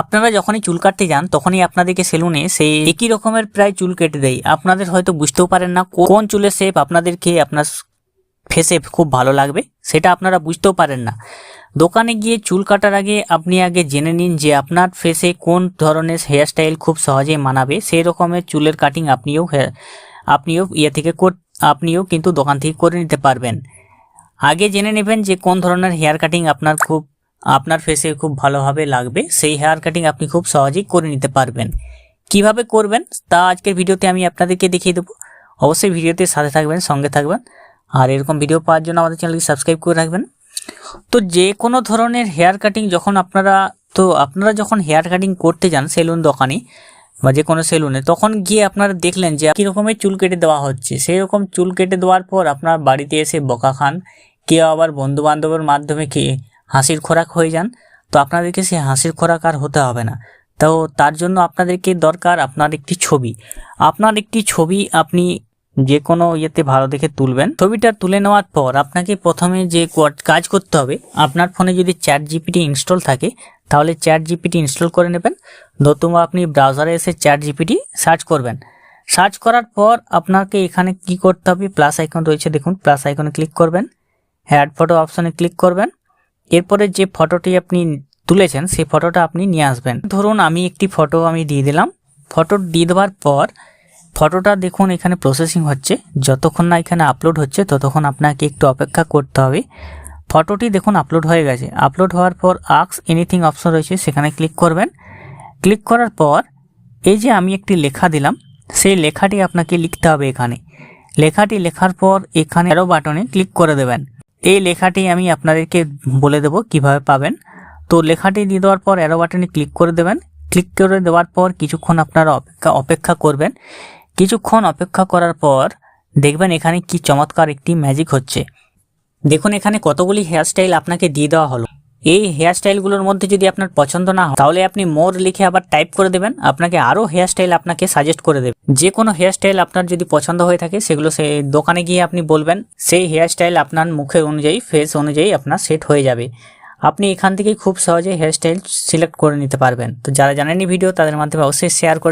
আপনারা যখনই চুল কাটতে যান, তখনই আপনাদেরকে সেলুনে সেই একই রকমের প্রায় চুল কেটে দেয়। আপনাদের হয়তো বুঝতেও পারেন না কোন চুলের শেপ আপনাদেরকে আপনার ফেসে খুব ভালো লাগবে, সেটা আপনারা বুঝতেও পারেন না। দোকানে গিয়ে চুল কাটার আগে আপনি আগে জেনে নিন যে আপনার ফেসে কোন ধরনের হেয়ারস্টাইল খুব সহজেই মানাবে। সেই রকমের চুলের কাটিং আপনিও আপনিও ইয়ে থেকে আপনিও কিন্তু দোকান থেকে করে নিতে পারবেন। আগে জেনে নেবেন যে কোন ধরনের হেয়ার কাটিং আপনার খুব আপনার ফেসে খুব ভালোভাবে লাগবে। সেই হেয়ার কাটিং আপনি খুব সহজেই করে নিতে পারবেন। কীভাবে করবেন? তা আজকের ভিডিওতে আমি আপনাদেরকে দেখিয়ে দেবো। অবশ্যই ভিডিওতে সাথে থাকবেন, সঙ্গে থাকবেন। আর এরকম ভিডিও পাওয়ার জন্য আমাদের চ্যানেলকে সাবস্ক্রাইব করে রাখবেন। তো যে কোনো ধরনের হেয়ার কাটিং যখন আপনারা, তো আপনারা যখন হেয়ার কাটিং করতে যান সেলুন দোকানে বা যে কোনো সেলুনে, তখন গিয়ে আপনারা দেখলেন যে কী রকমের চুল কেটে দেওয়া হচ্ছে। সেই রকম চুল কেটে দেওয়ার পর আপনার বাড়িতে এসে বকা খান, কেউ আবার বন্ধু বান্ধবের মাধ্যমে খেয়ে হাসির খোরাক হয়ে যান, তো আপনাদেরকে সেই হাসির খোরাক আর হতে হবে না। তো তার জন্য আপনাদেরকে দরকার আপনার একটি ছবি। আপনার একটি ছবি আপনি যে কোনো ইয়েতে ভালো দেখে তুলবেন। ছবিটা তুলে নেওয়ার পর আপনাকে প্রথমে যে কাজ করতে হবে, আপনার ফোনে যদি চ্যাট জিপিটি ইনস্টল থাকে, তাহলে চ্যাট জিপিটি ইনস্টল করে নেবেন। নতুবা আপনি ব্রাউজারে এসে চ্যাট জিপিটি সার্চ করবেন। সার্চ করার পর আপনাকে এখানে কি করতে হবে, প্লাস আইকন রয়েছে, দেখুন, প্লাস আইকনে ক্লিক করবেন। অ্যাড ফটো অপশনে ক্লিক করবেন। এরপরে যে ফটোটি আপনি তুলেছেন, সেই ফটোটা আপনি নিয়ে আসবেন। ধরুন আমি একটি ফটো আমি দিয়ে দিলাম। ফটো দিয়ে দেওয়ার পর, ফটোটা দেখুন এখানে প্রসেসিং হচ্ছে। যতক্ষণ না এখানে আপলোড হচ্ছে, ততক্ষণ আপনাকে একটু অপেক্ষা করতে হবে। ফটোটি দেখুন আপলোড হয়ে গেছে। আপলোড হওয়ার পর আক্স এনিথিং অপশন রয়েছে, সেখানে ক্লিক করবেন। ক্লিক করার পর, এই যে আমি একটি লেখা দিলাম, সেই লেখাটি আপনাকে লিখতে হবে এখানে। লেখাটি লেখার পর এখানে আরও বাটনে ক্লিক করে দেবেন। এই লেখাটি আমি আপনাদেরকে বলে দেব কীভাবে পাবেন। তো লেখাটি দিয়ে দেওয়ার পর অ্যারো বাটনে ক্লিক করে দেবেন। ক্লিক করে দেওয়ার পর কিছুক্ষণ আপনারা অপেক্ষা অপেক্ষা করবেন। কিছুক্ষণ অপেক্ষা করার পর দেখবেন এখানে কি চমৎকার একটি ম্যাজিক হচ্ছে। দেখুন এখানে কতগুলি হেয়ারস্টাইল আপনাকে দিয়ে দেওয়া হলো। এই হেয়ারস্টাইলগুলোর মধ্যে যদি আপনার পছন্দ না হয়, তাহলে আপনি মোর লিখে আবার টাইপ করে দেবেন। আপনাকে আরও হেয়ারস্টাইল আপনাকে সাজেস্ট করে দেবে। যে কোনো হেয়ারস্টাইল আপনার যদি পছন্দ হয়ে থাকে, সেগুলো সে দোকানে গিয়ে আপনি বলবেন, সেই হেয়ারস্টাইল আপনার মুখের অনুযায়ী ফেস অনুযায়ী আপনার সেট হয়ে যাবে। আপনি এখান থেকেই খুব সহজে হেয়ারস্টাইল সিলেক্ট করে নিতে পারবেন। তো যারা জানেননি ভিডিও তাদের মাধ্যমে অবশ্যই শেয়ার করে